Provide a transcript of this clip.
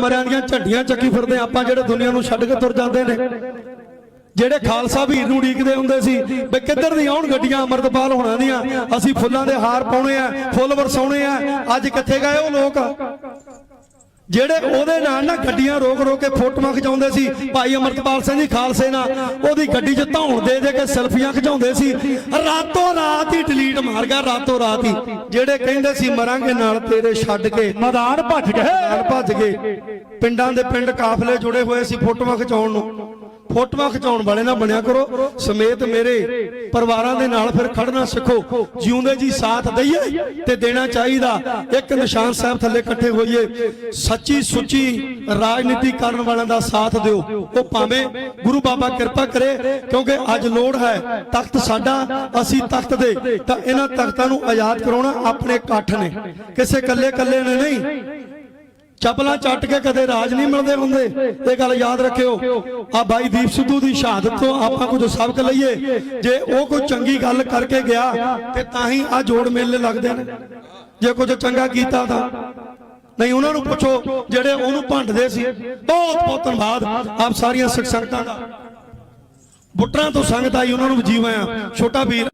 ਮਰਿਆਂ ਦੀਆਂ ਝੰਡੀਆਂ ਚੱਕੀ ਫਿਰਦੇ ਆਪਾਂ ਜਿਹੜੇ ਦੁਨੀਆ ਨੂੰ ਛੱਡ ਕੇ ਤੁਰ ਜਾਂਦੇ ਨੇ। ਜਿਹੜੇ ਖਾਲਸਾ ਵੀਰ ਨੂੰ ਉਡੀਕਦੇ ਹੁੰਦੇ ਸੀ, ਵੀ ਕਿੱਧਰ ਦੀ ਆਉਣ ਗੱਡੀਆਂ ਅਮਰਤਪਾਲ ਹੋਣਾ ਦੀਆਂ। ਅਸੀਂ ਫੁੱਲਾਂ ਦੇ ਹਾਰ ਪਾਉਣੇ ਆ, ਫੁੱਲ ਵਰਸਾਉਣੇ ਆ। ਅੱਜ ਕਿੱਥੇ ਗਏ ਉਹ ਲੋਕ? ਜਿਹੜੇ ਉਹਦੇ ਨਾਲ ਨਾ ਗੱਡੀਆਂ ਰੋਕ ਰੋਕ ਕੇ ਫੋਟੋਆਂ ਖਿਚਾਉਂਦੇ ਸੀ ਭਾਈ ਅਮਰਤਪਾਲ ਸਿੰਘ ਜੀ ਖਾਲਸੇ ਨਾਲ ਉਹਦੀ ਗੱਡੀ 'ਚ ਧੌਣ ਦੇ ਦੇ ਕੇ ਸੈਲਫੀਆਂ ਖਿਚਾਉਂਦੇ ਸੀ। ਰਾਤੋਂ ਰਾਤ ਹੀ ਡਿਲੀਟ ਮਾਰ ਗਿਆ ਰਾਤੋਂ ਰਾਤ ਹੀ। ਜਿਹੜੇ ਕਹਿੰਦੇ ਸੀ ਮਰਾਂਗੇ ਨਾਲ ਤੇਰੇ ਛੱਡ ਕੇ ਮੈਦਾਨ ਭੱਜ ਗਏ। ਨਾਲ ਭੱਜ ਗਏ। ਪਿੰਡਾਂ ਦੇ ਪਿੰਡ ਕਾਫਲੇ ਜੁੜੇ ਹੋਏ ਸੀ ਫੋਟੋਆਂ ਖਿਚਾਉਣ ਨੂੰ। ਫੋਟੋਆਂ ਖਿਚਾਉਣ ਵਾਲੇ ਨਾ ਬਣਿਆ ਕਰੋ ਸਮੇਤ ਮੇਰੇ ਪਰਿਵਾਰਾਂ ਦੇ ਨਾਲ ਫਿਰ ਖੜਨਾ ਸਿੱਖੋ। ਜਿਉਂਦੇ ਜੀ ਸਾਥ ਦਈਏ ਤੇ ਦੇਣਾ ਚਾਹੀਦਾ। ਇੱਕ ਨਿਸ਼ਾਨ ਸਾਹਿਬ ਥੱਲੇ ਇਕੱਠੇ ਹੋਈਏ। ਸੱਚੀ ਸੁੱਚੀ ਰਾਜਨੀਤੀ ਕਰਨ ਵਾਲਿਆਂ ਦਾ ਸਾਥ ਦਿਓ। ਉਹ ਭਾਵੇਂ ਗੁਰੂ ਬਾਬਾ ਕਿਰਪਾ ਕਰੇ, ਕਿਉਂਕਿ ਅੱਜ ਲੋੜ ਹੈ ਤਖਤ ਸਾਡਾ, ਅਸੀਂ ਤਖਤ ਦੇ। ਤਾਂ ਇਹਨਾਂ ਤਖਤਾਂ ਨੂੰ ਆਜ਼ਾਦ ਕਰਾਉਣਾ ਆਪਣੇ ਇਕੱਠ ਨੇ। ਕਿਸੇ ਇਕੱਲੇ ਕੱਲੇ ਨੇ ਨਹੀਂ। ਚਪਲਾਂ ਚੱਟ ਕੇ ਕਦੇ ਰਾਜ ਨਹੀਂ ਮਿਲਦੇ ਹੁੰਦੇ। ਇਹ ਗੱਲ ਯਾਦ ਰੱਖਿਓ। ਆ ਬਾਈ ਦੀਪ ਸਿੱਧੂ ਦੀ ਸ਼ਹਾਦਤ ਤੋਂ ਆਪਾਂ ਕੁਝ ਸਬਕ ਲਈਏ। ਜੇ ਉਹ ਕੋਈ ਚੰਗੀ ਗੱਲ ਕਰਕੇ ਗਿਆ, ਤੇ ਤਾਂ ਹੀ ਆ ਜੋੜ ਮੇਲੇ ਲੱਗਦੇ ਨੇ। ਜੇ ਕੁਝ ਚੰਗਾ ਕੀਤਾ ਤਾਂ। ਨਹੀਂ, ਉਹਨਾਂ ਨੂੰ ਪੁੱਛੋ, ਜਿਹੜੇ ਉਹਨੂੰ ਭੰਡਦੇ ਸੀ। ਬਹੁਤ ਬਹੁਤ ਧੰਨਵਾਦ ਆਪ ਸਾਰੀਆਂ ਸਿੱਖ ਸੰਗਤਾਂ ਦਾ। ਬੁੱਟਰਾਂ ਤੋਂ ਸੰਗਤ ਆਈ, ਉਹਨਾਂ ਨੂੰ ਜੀਵਾਂ ਛੋਟਾ ਵੀਰ।